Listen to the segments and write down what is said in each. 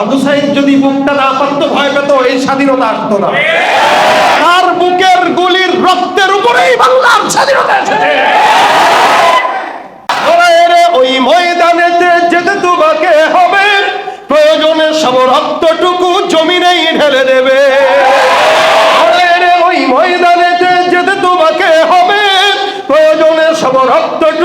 আবু সাইদ যদি বুকটা না পারতো, ভয় পেত, এই স্বাধীনতা আসতো না। তার বুকের গুলির রক্তের উপরেই বাংলার স্বাধীনতা এসেছে। ওই ময়দানেতে যেতে তোমাকে হবে। প্রয়োজনে সব রক্তটুকু জমিনেই ঢেলে দেবে। ওই ময়দানেতে যেতে তোমাকে হবে। প্রয়োজনে সব রক্তটুকু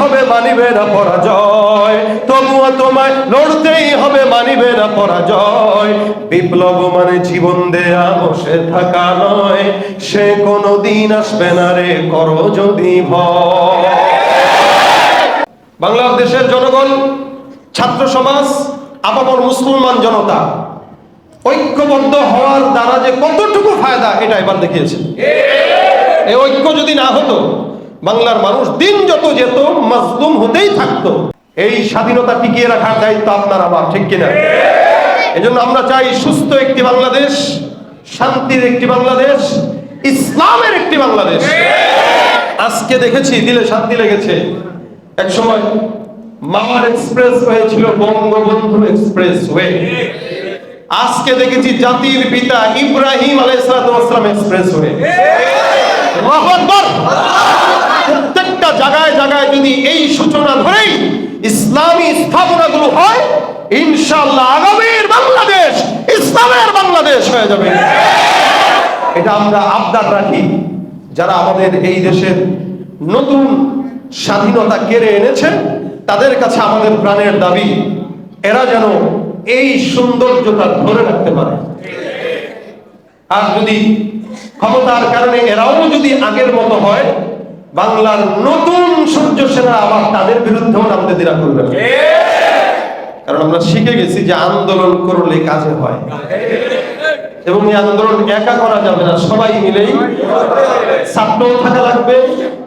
হবে মানিবে না পরাজয়। তবুও তোমায় লড়তেই হবে মানিবে না পরাজয়। বিপ্লব মানে জীবন দেয়া, বসে থাকা নয়। সে কোনো দিন আসবে না রে, করো যদি বাংলাদেশের জনগণ, ছাত্র সমাজ, আপামর মুসলমান জনতা, ঐক্যবদ্ধ হওয়ার দ্বারা যে কতটুকু ফায়দা, এটা এবার দেখিয়েছে। এই ঐক্য যদি না হতো বাংলার মানুষ দিন যত যেত, মাজলুম হতেই থাকতো। এই স্বাধীনতা টিকিয়ে রাখার দায়িত্ব আপনার, আমার, ঠিক কিনা? এজন্য আমরা চাই সুস্থ একটি বাংলাদেশ, শান্তির একটি বাংলাদেশ, ইসলামের একটি বাংলাদেশ। আজকে দেখেছি, দিলে শান্তি লেগেছে। এক সময় মাওয়ার এক্সপ্রেস হয়েছিল বঙ্গবন্ধু এক্সপ্রেস ওয়ে আজকে দেখেছি জাতির পিতা ইব্রাহিম আলাইসালাম এক্সপ্রেস ওয়ে জায়গায় জায়গায় যদি এই সূচনা ধরেই ইসলামী স্থাপনাগুলো হয়, ইনশাআল্লাহ আগামীর বাংলাদেশ, ইসলামের বাংলাদেশ হয়ে যাবে। এটা আমরা আবদার রাখি। যারা আমাদের এই দেশের নতুন স্বাধীনতা কেড়ে এনেছে, তাদের কাছে আমাদের প্রাণের দাবি, এরা যেন এই সৌন্দর্যটা ধরে রাখতে পারে। আর যদি ক্ষমতার কারণে এরাও যদি আগের মতো হয় বাংলার নতুন সূর্য সেনা আবার তাদের বিরুদ্ধেও নামতে দিরা করবে। কারণ আমরা শিখে গেছি যে আন্দোলন করলে কাজে হয়। এবং এই আন্দোলন একা করা যাবে না সবাই মিলেই। ছাত্রও থাকা লাগবে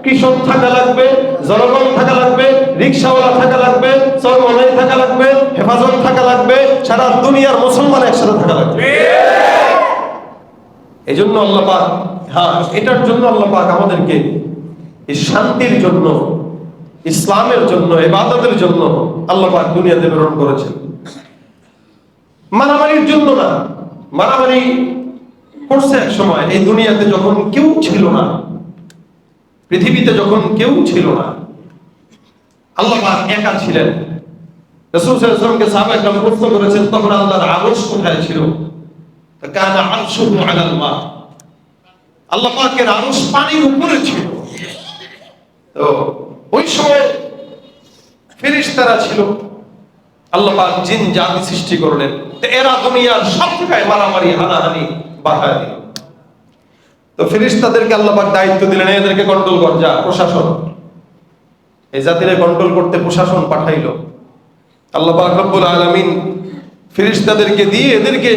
কৃষক থাকা লাগবে জনগণ থাকা লাগবে রিক্সাওয়ালা থাকা লাগবে চরমলাই থাকা লাগবে হেফাজত থাকা লাগবে সারা দুনিয়ার মুসলমান একসাথে থাকা লাগবে। এই জন্য আল্লাহ পাক হ্যাঁ এটার জন্য আল্লাহ পাক আমাদেরকে এই শান্তির জন্য, ইসলামের জন্য এবাদতের জন্য আল্লাহ পাক দুনিয়াতে প্রেরণ করেছেন। মারামারির জন্য না, মারামারি করছে এক সময়, এই দুনিয়াতে যখন কেউ ছিল না, পৃথিবীতে যখন কেউ ছিল না, আল্লাহ পাক একা ছিলেন। রাসূল সাল্লাল্লাহু আলাইহি কেরাম প্রশ্ন করেছেন, তখন আল্লাহর আরশ কোথায় ছিল? কানা আরশুহু আলাল মা আল্লাহ পাকের আরশ পানির উপরে ছিল। তো ওই সময় ফেরেশতারা ছিল। আল্লাহ জিন জাতি সৃষ্টি করলেন। তো এরা দুনিয়ার সব জায়গায় মারামারি, হানাহানি বাধা দিল। তো ফেরেশতাদেরকে আল্লাহ দায়িত্ব দিলেন, এদেরকে কন্ট্রোল কর, যা প্রশাসন। এই জাতিরে কন্ট্রোল করতে প্রশাসন পাঠাইলো। আল্লাহ পাক রব্বুল আলামিন ফেরেশতাদেরকে দিয়ে এদেরকে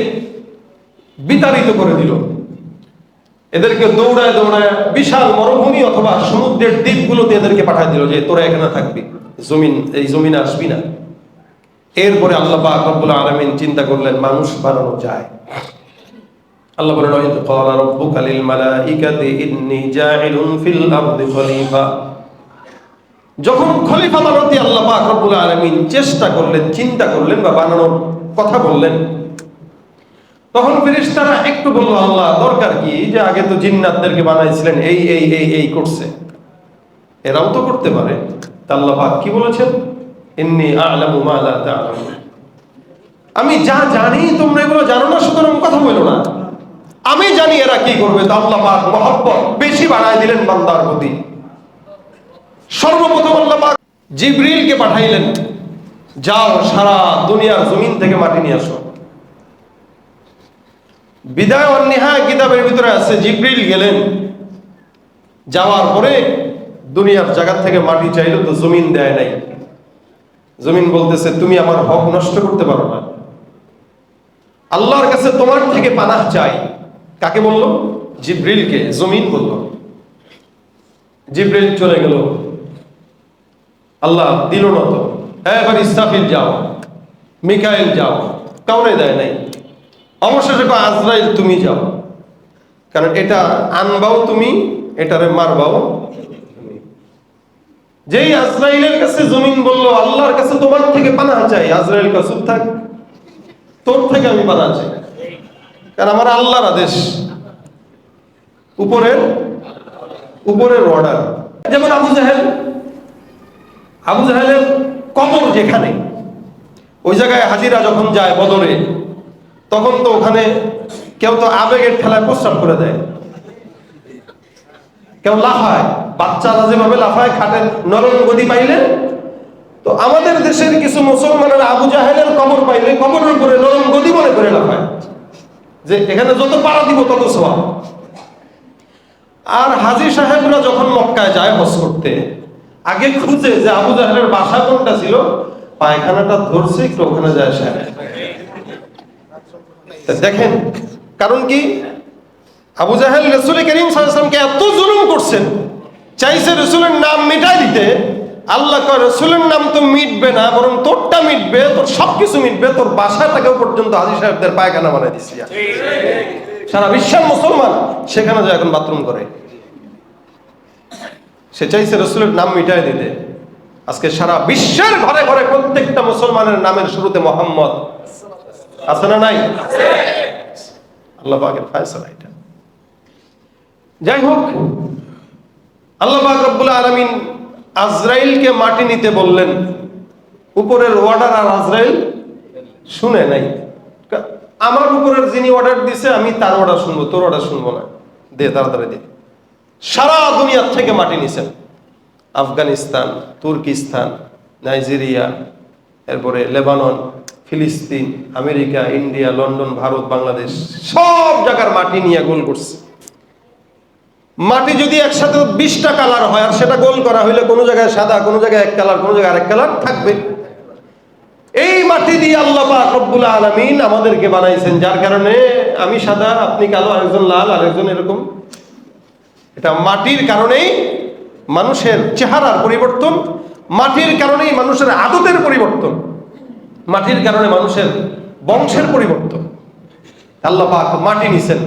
বিতাড়িত করে দিল। এদেরকে দৌড়ায় দৌড়ায় বিশাল মরুভূমি অথবা সমুদ্রের দ্বীপগুলোতে এদেরকে পাঠায় দিল যে, তোরা এখানে থাকবি, জমিন, এই জমিনে আসবি না। এরপরে আল্লাহ পাক রব্বুল আলামিন চিন্তা করলেন, মানুষ বানানো যায়। আল্লাহ বলেন, ওয়াইদ ক্বালা রাব্বুকা লিল মালাইকাতি, ইন্নী জাইলুন ফিল আরদি খলিফা। যখন খলিফা বানাতে আল্লাহ পাক রব্বুল আলামিন চেষ্টা করলেন, চিন্তা করলেন বা বানানোর কথা বললেন তখন ফেরেশতারা একটু বলল, আল্লাহ, দরকার কি? যে আগে তো জিন্নাতদেরকে বানাইছিলেন, এই এই এই এই করছে। এরাও তো করতে পারে। আল্লাহ পাক কি বলেছেন? ইন্নী আ'লামু মা লা আমি যা জানি, তোমরা এগুলো জানো না, সুতরাং কথা বলো না। আমি জানি এরা কি করবে। তা আল্লাহ পাক মহব্বত বেশি বাড়ায় দিলেন বান্দার প্রতি। সর্বপ্রথম আল্লাহ পাক জিবরিলকে পাঠাইলেন, যাও সারা দুনিয়ার জমিন থেকে মাটি নিয়ে আসো। বিদায় অন্যাহা কিতাবের ভিতরে আছে, জিব্রিল গেলেন। যাওয়ার পরে দুনিয়ার জায়গা থেকে মাটি চাইলো তো জমিন দেয় নাই। জমিন বলতেছে, তুমি আমার হক নষ্ট করতে পারো না। আল্লাহর কাছে তোমার থেকে পানাহ চাই। কাকে বলল? জিব্রিলকে, জমিন বলল। জিব্রিল চলে গেল। আল্লাহ দিল না তো। হ্যাঁ এবার ইস্তাফিল যাও, মিকাইল যাও, কাউরে দেয় নাই। অবশেষে আজরাইল তুমি যাও। কারণ এটা আনবাও তুমি, এটারে মারবাও যেই আজরাইলের কাছে জমিন বলল, আল্লাহর কাছে তোমার থেকে পানা চাই, আজরাইল কাছে থাক। তোর থেকে আমি পানা চাই। কারণ আমার আল্লাহর আদেশ। উপরের উপরের অর্ডার যেমন আবু জাহেল। আবু জাহেলের কবর যেখানে, ওই জায়গায় হাজিরা যখন যায় বদরে তখন তো ওখানে কেউ তো আবেগের ঠেলায় প্রস্রাব করে দেয়। কেউ লাফায়। বাচ্চারা যেভাবে লাফায়, খাটের নরম গদি পাইলে তো আমাদের দেশের কিছু মুসলমানের আবু জাহেলের কবর পাইলে কবরের উপরে নরম গদি মনে করে লাফায়। যে এখানে যত পাড়া দিব, তত সবাব আর হাজি সাহেবরা যখন মক্কায় যায় হজ করতে, আগে খুঁজে যে আবু জাহেলের বাসা কোনটা ছিল, পায়খানাটা ধরছে, একটু ওখানে যায় সাহেব দেখেন, কারণ কি? আবু জাহেল রসুল করিম সাল্লামকে এত জুলুম করছেন, চাইছে রসুলের নাম মিটাই দিতে, আল্লাহ কয়, রসুলের নাম তো মিটবে না, বরং তোরটা মিটবে, তোর সবকিছু মিটবে, তোর বাসাটাকেও পর্যন্ত হাজি সাহেবদের পায়খানা বানাই দিচ্ছি সারা বিশ্বের মুসলমান সেখানে যায় এখন বাথরুম করে। সে চাইছে রসুলের নাম মিটাই দিতে। আজকে সারা বিশ্বের ঘরে ঘরে প্রত্যেকটা মুসলমানের নামের শুরুতে মোহাম্মদ আছে না নাই? আল্লাহ পাকের এটা। যাই হোক আল্লাহ পাক আলামিন আজরাইলকে মাটি নিতে বললেন। উপরের অর্ডার আর আজরাইল শুনে নাই। আমার উপরের যিনি অর্ডার দিছে, আমি তার অর্ডার শুনব, তোর অর্ডার শুনব না। দে, তাড়াতাড়ি দে। সারা দুনিয়ার থেকে মাটি নিছেন। আফগানিস্তান, তুর্কিস্তান, নাইজেরিয়া, এরপরে লেবানন ফিলিস্তিন, America, India, London, Bharat, Bangladesh, সব জায়গার মাটি নিয়ে গোল করছে। মাটি যদি একসাথে বিশটা কালার হয় আর সেটা গোল করা হইলে কোনো জায়গায় সাদা, কোনো জায়গায় এক কালার, কোনো জায়গায় আরেক কালার থাকবে। এই মাটি দিয়ে আল্লাহ রব্বুল আলামিন আমাদেরকে বানাইছেন, যার কারণে আমি সাদা, আপনি কালো, আরেকজন লাল, আরেকজন এরকম। এটা মাটির কারণেই মানুষের চেহারার পরিবর্তন, মাটির কারণেই মানুষের আদতের পরিবর্তন। মাটির কারণে মানুষের বংশের পরিবর্তন। আল্লাহ পাক মাটি নিছেন,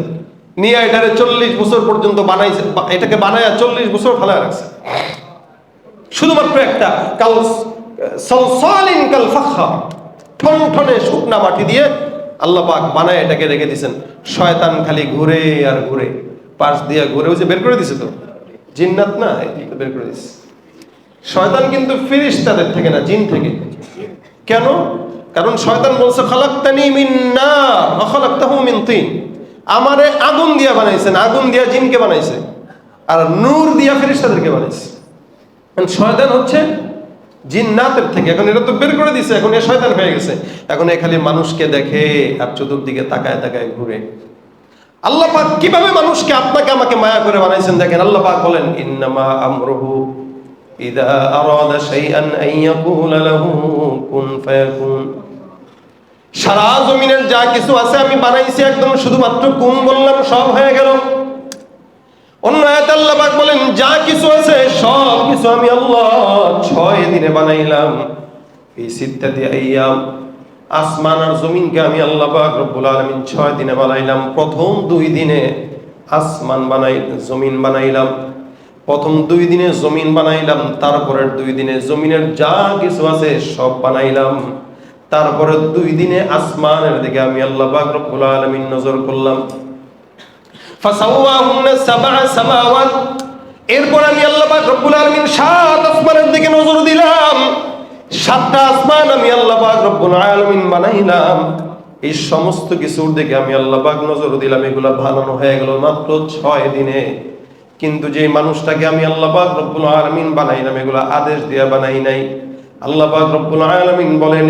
নিয়ে এটারে চল্লিশ বছর পর্যন্ত বানাইছে এটাকে বানায় চল্লিশ বছর ফেলায় রাখছে। শুধুমাত্র একটা, কাল সলসালিন কাল ফাখা ঠন ঠনে শুকনা মাটি দিয়ে আল্লাহ পাক বানায় এটাকে রেখে দিছেন। শয়তান খালি ঘুরে আর ঘুরে, পাশ দিয়ে ঘুরে, ওই যে বের করে দিছে তো? জিন্নাত না বের করে দিছে। শয়তান কিন্তু ফিরিস্তাদের থেকে না, জিন থেকে। কেন? কারণ শয়তান বলছে, খালাক্তানি মিন নার, ওয়া খালাক্তাহু মিন তিন। আমারে আগুন দিয়া বানাইছেন, আগুন দিয়া জিনকে বানাইছে। আর নূর দিয়া ফেরেশতাদেরকে বানাইছে। শয়তান হচ্ছে জিন্নাতের থেকে। এখন এটা তো বের করে দিছে, এখন এ শয়তান হয়ে গেছে। এখন এ খালি মানুষকে দেখে আর চতুর্দিকে তাকায় তাকায় ঘুরে। আল্লাহ পাক কীভাবে মানুষকে আপনাকে আমাকে মায়া করে বানাইছেন দেখেন? আল্লাহ পাক বলেন, ইন্নামা আমরুহু ইদা আরাদা শাইআন আন ইয়াকুলা লাহু কুন ফায়াকুন সারা জমিনের যা কিছু আছে আমি বানাইছি একদম শুধুমাত্র কুন বললাম, সব হয়ে গেল। অন্য আল্লাহ পাক বলেন, যা কিছু আছে সব কিছু আমি আল্লাহ ছয় দিনে বানাইলাম। এই সিদ্ধাতে আইয়াম আসমান আর জমিনকে আমি আল্লাহ পাক রব্বুল আলামিন ছয় দিনে বানাইলাম। প্রথম দুই দিনে আসমান বানাই, জমিন বানাইলাম। প্রথম দুই দিনে জমিন বানাইলাম, তারপরের দুই দিনে জমিনের যা কিছু আছে সব বানাইলাম। তারপরে দুই দিনে আসমানের দিকে আমি আল্লাহ রব্বুল আলামিন নজর করলাম। এরপর আমি আল্লাহ রব্বুল আলামিন সাত আসমানের দিকে নজর দিলাম। সাতটা আসমান আমি আল্লাহ রব্বুল আলামিন বানাইলাম। এই সমস্ত কিছুর দিকে আমি আল্লাহ নজর দিলাম। এগুলা বানানো হয়ে গেল মাত্র ছয় দিনে। কিন্তু যে মানুষটাকে আমি আল্লাহ পাক রব্বুল আলামিন বানাইলাম, এগুলা আদেশ দিয়ে বানাই নাই। আল্লাহ পাক রব্বুল আলামিন বলেন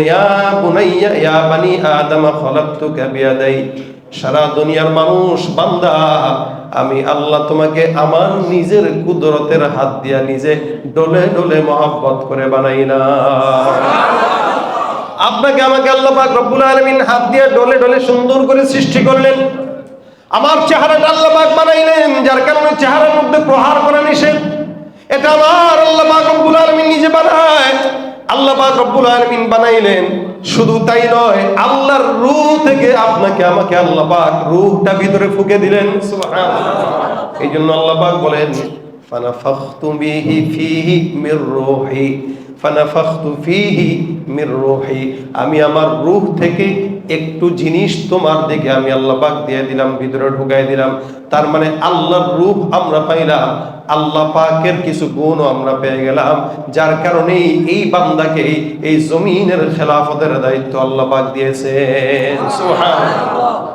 বানি সারা দুনিয়ার মানুষ, বান্দা, আমি আল্লাহ তোমাকে আমার নিজের কুদরতের হাত দিয়া নিজে ডলে ডলে মহব্বত করে বানাইলাম। আপনাকে আমাকে আল্লাহ রব্বুল আলামিন হাত দিয়ে ডলে ডলে সুন্দর করে সৃষ্টি করলেন। আমার চেহারাটা আল্লাহ পাক বানাইলেন, যার কারণে চেহারার মধ্যে প্রহার করা নিষেধ। এটা আমার আল্লাহ পাক রব্বুল আলামিন নিজে বানায়। আল্লাহ পাক রব্বুল আলামিন বানাইলেন। শুধু তাই নয়, আল্লাহর রূহ থেকে আপনাকে আমাকে আল্লাহ পাক রূহটা ভিতরে ফুকে দিলেন। এই জন্য আল্লাহ পাক বলেন, ফানাফাখতু বিহি ফিহি মির রূহি, ফানাফাখতু ফিহি মির রূহি। আমি আমার রূহ থেকে একটু জিনিস তোমার দিকে আমি আল্লাহ পাক দিয়ে দিলাম, ভিতরে ঢুকাই দিলাম। তার মানে আল্লাহর রূপ আমরা পাইলাম, আল্লাহ পাকের কিছু গুণও আমরা পেয়ে গেলাম, যার কারণে এই বান্দাকে এই জমিনের খেলাফতের দায়িত্ব আল্লাহ পাক সুবহানাল্লাহ।